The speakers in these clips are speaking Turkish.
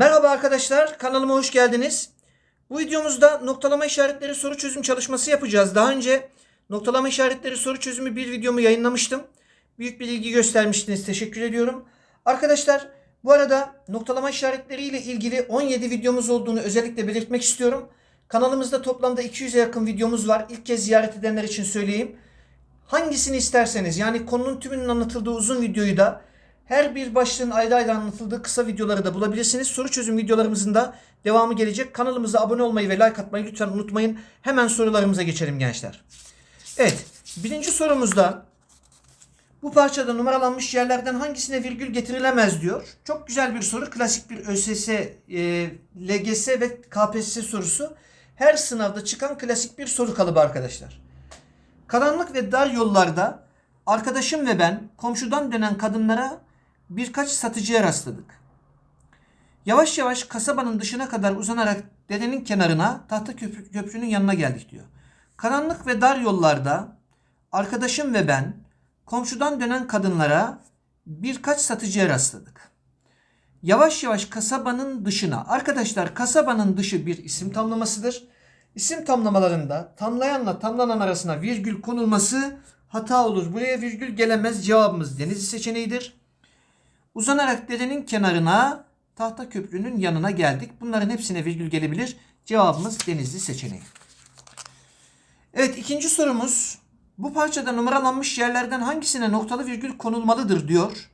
Merhaba arkadaşlar, kanalıma hoş geldiniz. Bu videomuzda noktalama işaretleri soru çözüm çalışması yapacağız. Daha önce noktalama işaretleri soru çözümü bir videomu yayınlamıştım. Büyük bir ilgi göstermiştiniz, teşekkür ediyorum. Arkadaşlar bu arada noktalama işaretleri ile ilgili 17 videomuz olduğunu özellikle belirtmek istiyorum. Kanalımızda toplamda 200'e yakın videomuz var. İlk kez ziyaret edenler için söyleyeyim. Hangisini isterseniz yani konunun tümünün anlatıldığı uzun videoyu da her bir başlığın ayrı ayrı anlatıldığı kısa videoları da bulabilirsiniz. Soru çözüm videolarımızın da devamı gelecek. Kanalımıza abone olmayı ve like atmayı lütfen unutmayın. Hemen sorularımıza geçelim gençler. Evet, birinci sorumuzda bu parçada numaralanmış yerlerden hangisine virgül getirilemez diyor. Çok güzel bir soru. Klasik bir ÖSS, e, LGS ve KPSS sorusu. Her sınavda çıkan klasik bir soru kalıbı arkadaşlar. Karanlık ve dar yollarda arkadaşım ve ben komşudan dönen kadınlara birkaç satıcıya rastladık. Yavaş yavaş kasabanın dışına kadar uzanarak derenin kenarına tahta köprü, köprünün yanına geldik diyor. Karanlık ve dar yollarda arkadaşım ve ben komşudan dönen kadınlara birkaç satıcıya rastladık. Yavaş yavaş kasabanın dışına. Arkadaşlar kasabanın dışı bir isim tamlamasıdır. İsim tamlamalarında tamlayanla tamlanan arasına virgül konulması hata olur. Buraya virgül gelemez. Cevabımız Denizli seçeneğidir. Uzanarak derenin kenarına tahta köprünün yanına geldik. Bunların hepsine virgül gelebilir. Cevabımız Denizli seçeneği. Evet ikinci sorumuz. Bu parçada numaralanmış yerlerden hangisine noktalı virgül konulmalıdır diyor.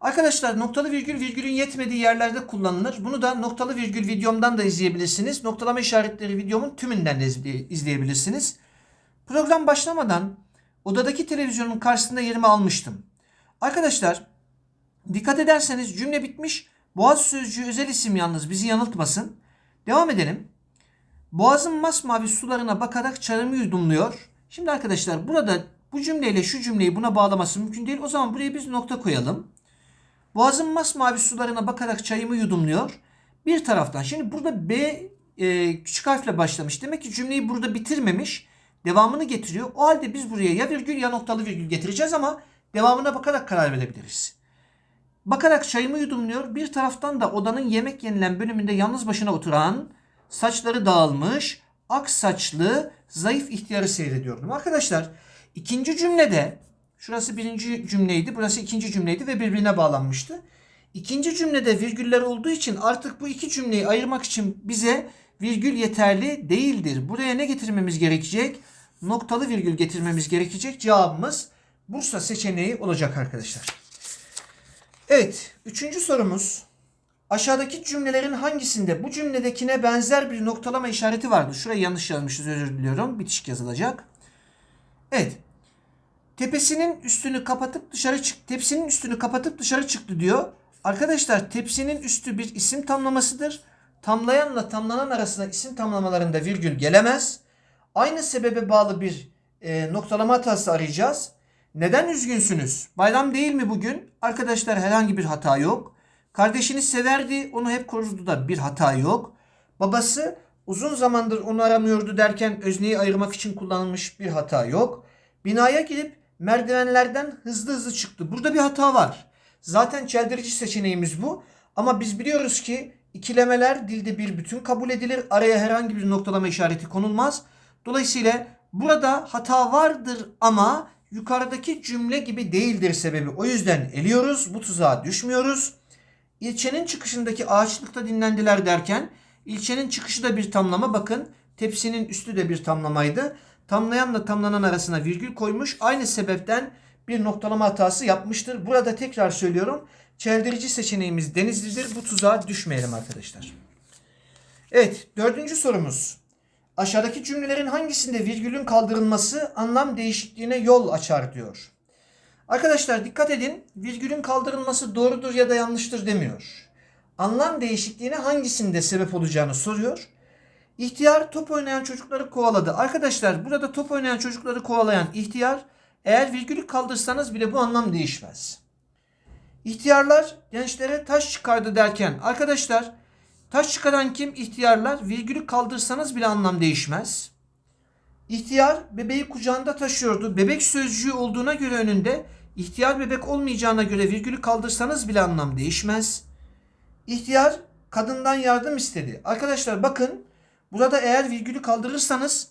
Arkadaşlar noktalı virgül virgülün yetmediği yerlerde kullanılır. Bunu da noktalı virgül videomdan da izleyebilirsiniz. Noktalama işaretleri videomun tümünden de izley- izleyebilirsiniz. Program başlamadan odadaki televizyonun karşısında yerimi almıştım. Arkadaşlar dikkat ederseniz cümle bitmiş. Boğaz sözcüğü özel isim yalnız bizi yanıltmasın. Devam edelim. Boğazın masmavi sularına bakarak çarımı yudumluyor. Şimdi arkadaşlar burada bu cümleyle şu cümleyi buna bağlaması mümkün değil. O zaman buraya biz nokta koyalım. Boğazın masmavi sularına bakarak çayımı yudumluyor. Bir taraftan şimdi burada B e, küçük harfle başlamış. Demek ki cümleyi burada bitirmemiş. Devamını getiriyor. O halde biz buraya ya virgül ya noktalı virgül getireceğiz ama devamına bakarak karar verebiliriz. Bakarak çayımı yudumluyor. Bir taraftan da odanın yemek yenilen bölümünde yalnız başına oturan, saçları dağılmış, ak saçlı, zayıf ihtiyarı seyrediyordum. Arkadaşlar ikinci cümlede, şurası birinci cümleydi, burası ikinci cümleydi ve birbirine bağlanmıştı. İkinci cümlede virgüller olduğu için artık bu iki cümleyi ayırmak için bize virgül yeterli değildir. Buraya ne getirmemiz gerekecek? Noktalı virgül getirmemiz gerekecek. Cevabımız Bursa seçeneği olacak arkadaşlar. Evet, üçüncü sorumuz. Aşağıdaki cümlelerin hangisinde bu cümledekine benzer bir noktalama işareti vardır? Şurayı yanlış yazmışız özür diliyorum. Bitişik yazılacak. Evet. Tepesinin üstünü kapatıp dışarı çık. Tepsinin üstünü kapatıp dışarı çıktı diyor. Arkadaşlar tepsinin üstü bir isim tamlamasıdır. Tamlayanla tamlanan arasında isim tamlamalarında virgül gelemez. Aynı sebebe bağlı bir e, noktalama hatası arayacağız. Neden üzgünsünüz? Bayram değil mi bugün? Arkadaşlar herhangi bir hata yok. Kardeşini severdi, onu hep korudu da bir hata yok. Babası uzun zamandır onu aramıyordu derken özneyi ayırmak için kullanılmış bir hata yok. Binaya girip merdivenlerden hızlı hızlı çıktı. Burada bir hata var. Zaten çeldirici seçeneğimiz bu. Ama biz biliyoruz ki ikilemeler dilde bir bütün kabul edilir. Araya herhangi bir noktalama işareti konulmaz. Dolayısıyla burada hata vardır ama yukarıdaki cümle gibi değildir sebebi. O yüzden eliyoruz. Bu tuzağa düşmüyoruz. İlçenin çıkışındaki ağaçlıkta dinlendiler derken ilçenin çıkışı da bir tamlama. Bakın tepsinin üstü de bir tamlamaydı. Tamlayanla tamlanan arasına virgül koymuş. Aynı sebepten bir noktalama hatası yapmıştır. Burada tekrar söylüyorum. Çeldirici seçeneğimiz Denizli'dir. Bu tuzağa düşmeyelim arkadaşlar. Evet dördüncü sorumuz. Aşağıdaki cümlelerin hangisinde virgülün kaldırılması anlam değişikliğine yol açar diyor. Arkadaşlar dikkat edin. Virgülün kaldırılması doğrudur ya da yanlıştır demiyor. Anlam değişikliğine hangisinde sebep olacağını soruyor. İhtiyar top oynayan çocukları kovaladı. Arkadaşlar burada top oynayan çocukları kovalayan ihtiyar eğer virgülü kaldırsanız bile bu anlam değişmez. İhtiyarlar gençlere taş çıkardı derken arkadaşlar taş çıkaran kim? İhtiyarlar. Virgülü kaldırsanız bile anlam değişmez. İhtiyar bebeği kucağında taşıyordu. Bebek sözcüğü olduğuna göre önünde ihtiyar bebek olmayacağına göre virgülü kaldırsanız bile anlam değişmez. İhtiyar kadından yardım istedi. Arkadaşlar bakın burada eğer virgülü kaldırırsanız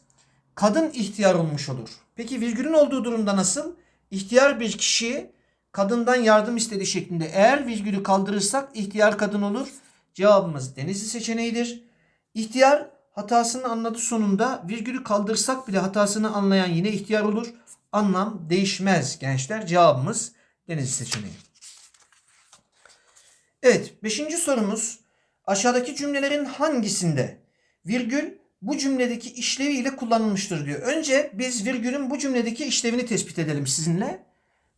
kadın ihtiyar olmuş olur. Peki virgülün olduğu durumda nasıl? İhtiyar bir kişi kadından yardım istedi şeklinde. Eğer virgülü kaldırırsak ihtiyar kadın olur. Cevabımız Denizli seçeneğidir. İhtiyar hatasını anladı sonunda virgülü kaldırsak bile hatasını anlayan yine ihtiyar olur. Anlam değişmez gençler. Cevabımız Denizli seçeneği. Evet, beşinci sorumuz. Aşağıdaki cümlelerin hangisinde virgül bu cümledeki işleviyle kullanılmıştır diyor. Önce biz virgülün bu cümledeki işlevini tespit edelim sizinle.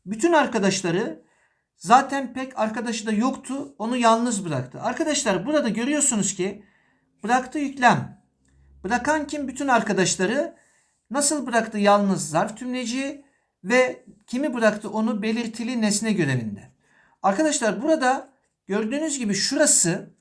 Bütün arkadaşları zaten pek arkadaşı da yoktu. Onu yalnız bıraktı. Arkadaşlar burada görüyorsunuz ki bıraktı yüklem. Bırakan kim? Bütün arkadaşları. Nasıl bıraktı? Yalnız zarf tümleci ve kimi bıraktı onu belirtili nesne görevinde. Arkadaşlar burada gördüğünüz gibi şurası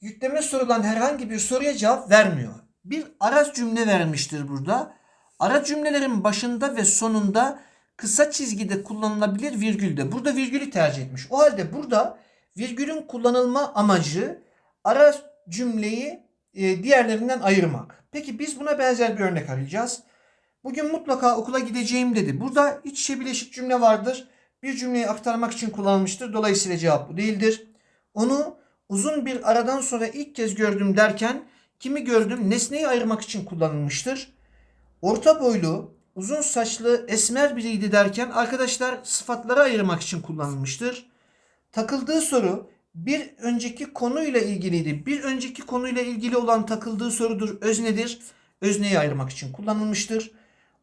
yükleme sorulan herhangi bir soruya cevap vermiyor. Bir ara cümle vermiştir burada. Ara cümlelerin başında ve sonunda kısa çizgide kullanılabilir virgülde. Burada virgülü tercih etmiş. O halde burada virgülün kullanılma amacı ara cümleyi e, diğerlerinden ayırmak. Peki biz buna benzer bir örnek arayacağız. Bugün mutlaka okula gideceğim dedi. Burada iç içe bileşik cümle vardır. Bir cümleyi aktarmak için kullanılmıştır. Dolayısıyla cevap bu değildir. Onu uzun bir aradan sonra ilk kez gördüm derken kimi gördüm nesneyi ayırmak için kullanılmıştır. Orta boylu, uzun saçlı, esmer biriydi derken arkadaşlar sıfatları ayırmak için kullanılmıştır. Takıldığı soru bir önceki konuyla ilgiliydi. Bir önceki konuyla ilgili olan takıldığı sorudur, öznedir. Özneyi ayırmak için kullanılmıştır.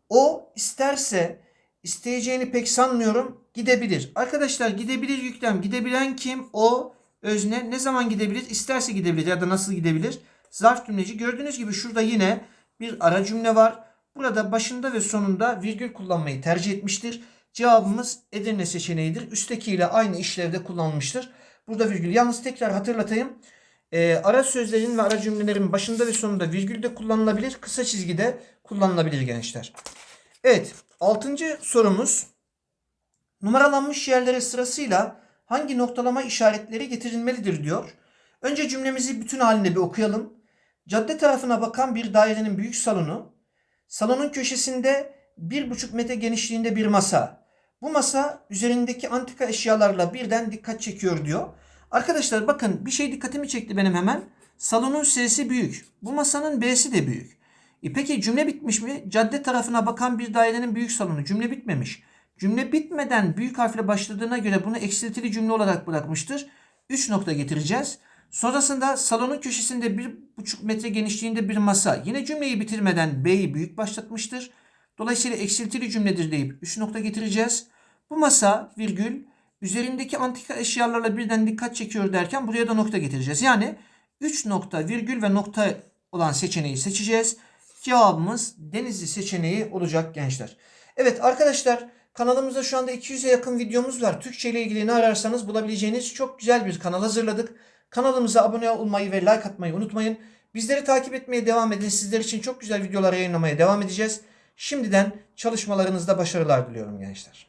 O isterse isteyeceğini pek sanmıyorum gidebilir. Arkadaşlar gidebilir yüklem. Gidebilen kim? O özne. Ne zaman gidebilir? İsterse gidebilir ya da nasıl gidebilir? Zarf cümleci. Gördüğünüz gibi şurada yine bir ara cümle var. Burada başında ve sonunda virgül kullanmayı tercih etmiştir. Cevabımız Edirne seçeneğidir. Üsttekiyle aynı işlevde kullanılmıştır. Burada virgül. Yalnız tekrar hatırlatayım. Ee, ara sözlerin ve ara cümlelerin başında ve sonunda virgül de kullanılabilir. Kısa çizgide kullanılabilir gençler. Evet. Altıncı sorumuz. Numaralanmış yerlere sırasıyla hangi noktalama işaretleri getirilmelidir diyor. Önce cümlemizi bütün halinde bir okuyalım. Cadde tarafına bakan bir dairenin büyük salonu. Salonun köşesinde bir buçuk metre genişliğinde bir masa. Bu masa üzerindeki antika eşyalarla birden dikkat çekiyor diyor. Arkadaşlar bakın bir şey dikkatimi çekti benim hemen. Salonun S'si büyük. Bu masanın B'si de büyük. E peki cümle bitmiş mi? Cadde tarafına bakan bir dairenin büyük salonu. Cümle bitmemiş. Cümle bitmeden büyük harfle başladığına göre bunu eksiltili cümle olarak bırakmıştır. 3 nokta getireceğiz. Sonrasında salonun köşesinde 1,5 metre genişliğinde bir masa. Yine cümleyi bitirmeden B'yi büyük başlatmıştır. Dolayısıyla eksiltili cümledir deyip 3 nokta getireceğiz. Bu masa virgül üzerindeki antika eşyalarla birden dikkat çekiyor derken buraya da nokta getireceğiz. Yani 3 nokta virgül ve nokta olan seçeneği seçeceğiz. Cevabımız Denizli seçeneği olacak gençler. Evet arkadaşlar kanalımızda şu anda 200'e yakın videomuz var. Türkçe ile ilgili ne ararsanız bulabileceğiniz çok güzel bir kanal hazırladık. Kanalımıza abone olmayı ve like atmayı unutmayın. Bizleri takip etmeye devam edin. Sizler için çok güzel videolar yayınlamaya devam edeceğiz. Şimdiden çalışmalarınızda başarılar diliyorum gençler.